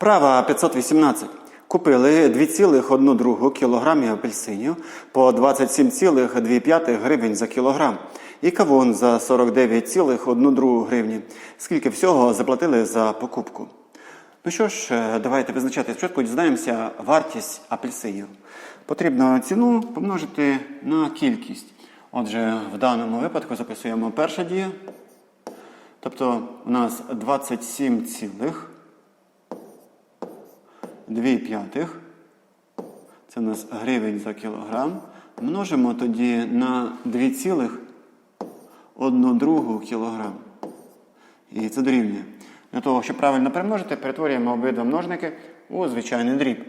Вправа 518. Купили 2,1 кг апельсинів по 27,2 гривень за кілограм. І кавун за 49,1 гривні. Скільки всього заплатили за покупку? Ну що ж, е, давайте визначати спочатку, дізнаємося вартість апельсинів. Потрібно ціну помножити на кількість. Отже, в даному випадку записуємо перша дія. Тобто у нас 27 цілих 2 п'ятих. Це у нас гривень за кілограм. Множимо тоді на 2 цілих 1 другу кілограм. І це дорівнює. Для того, щоб правильно перемножити, перетворюємо обидва множники у звичайний дріб.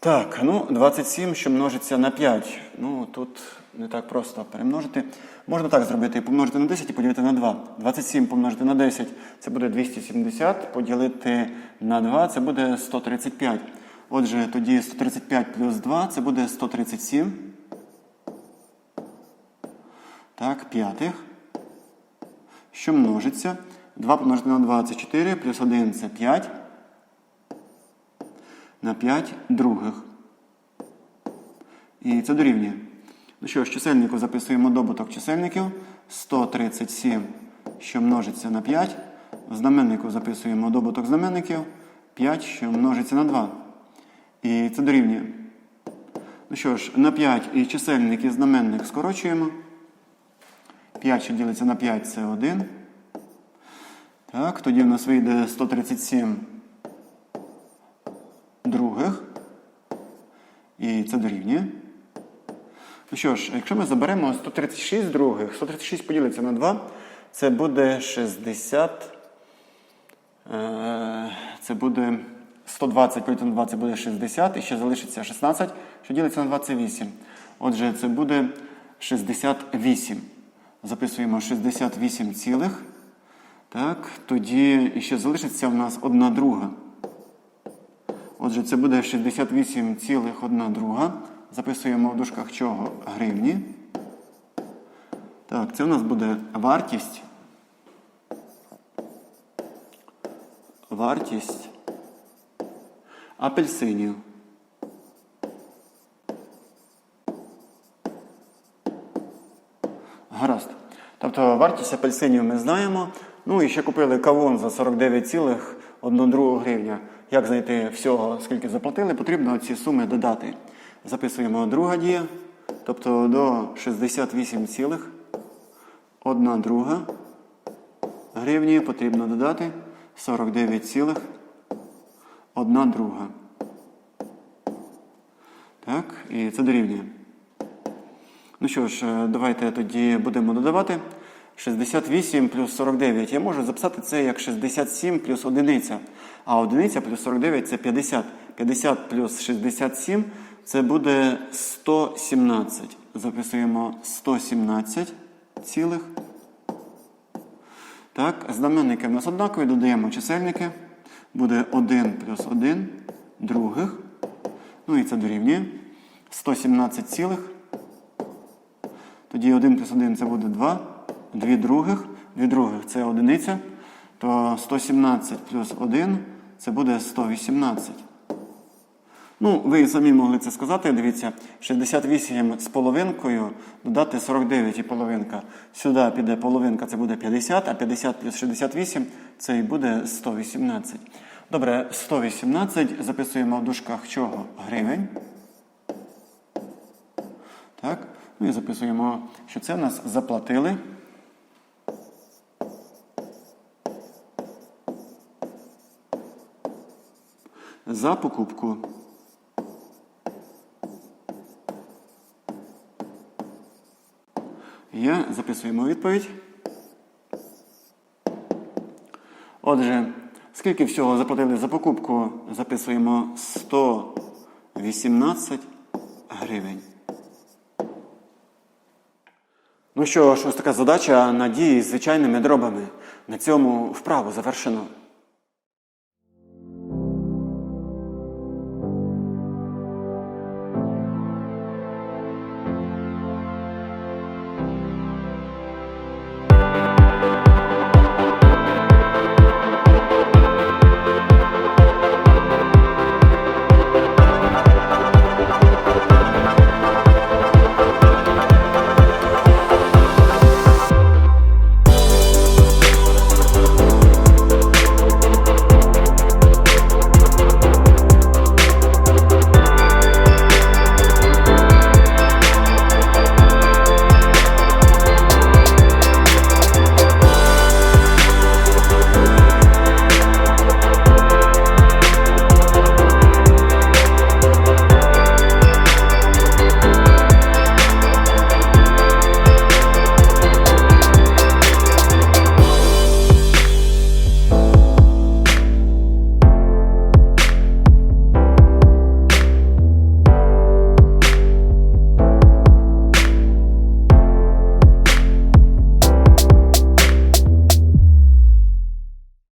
Так, ну 27, що множиться на 5. Ну тут не так просто перемножити. Можна так зробити: помножити на 10 і поділити на 2. 27 помножити на 10 це буде 270, поділити на 2 це буде 135. Отже, тоді 135 плюс 2 це буде 137. Так, п'ятих. Що множиться? 2 помножити на 2 це 4, плюс 1 це 5. На 5 других. І це дорівнює. Ну що ж, чисельнику записуємо добуток чисельників. 137, що множиться на 5. В знаменнику записуємо добуток знаменників. 5, що множиться на 2. І це дорівнює. Ну що ж, на 5 і чисельник і знаменник скорочуємо. 5, що ділиться на 5, це 1. Так, тоді в нас вийде 137 других. І це дорівнює. Ну що ж, якщо ми заберемо 136 других, 136 поділиться на 2, це буде 60. е, Це буде 120 поділити на 2, це буде 60, і ще залишиться 16, що ділиться на 2, це 8. Отже, це буде 68. Записуємо 68 цілих. Так, тоді ще залишиться в нас 1 друга. Отже, це буде 68,1 друга. Записуємо в дужках чого гривні. Так, це у нас буде вартість. Вартість апельсинів. Гаразд. Тобто вартість апельсинів ми знаємо. Ну і ще купили кавун за 49,1 гривня. Як знайти всього, скільки заплатили, потрібно ці суми додати. Записуємо друга дія. Тобто до 68,1 друга гривні потрібно додати 49,1 друга. Так, і це дорівнює. Ну що ж, е, давайте тоді будемо додавати. 68 плюс 49. Я можу записати це як 67 плюс одиниця. А одиниця плюс 49 це 50. 50 плюс 67 це буде 117. Записуємо 117 цілих. Так, знаменники в нас однакові, додаємо чисельники. Буде 1 плюс 1 других. Ну і це дорівнює. 117 цілих. Тоді 1 плюс 1 це буде 2. 2 других. 2 других це одиниця. То 117 плюс 1 це буде 118. Ну, ви самі могли це сказати. Дивіться, 68 з половинкою додати 49 і половинка. Сюди піде половинка, це буде 50, а 50 плюс 68 це і буде 118. Добре, 118 записуємо в дужках чого? Гривень. Так. Ну і записуємо, що це в нас заплатили. За покупку. Є, записуємо відповідь. Отже, скільки всього заплатили за покупку, записуємо 118 гривень. Ну що ж, ось така задача надії з звичайними дробами. На цьому вправу завершено.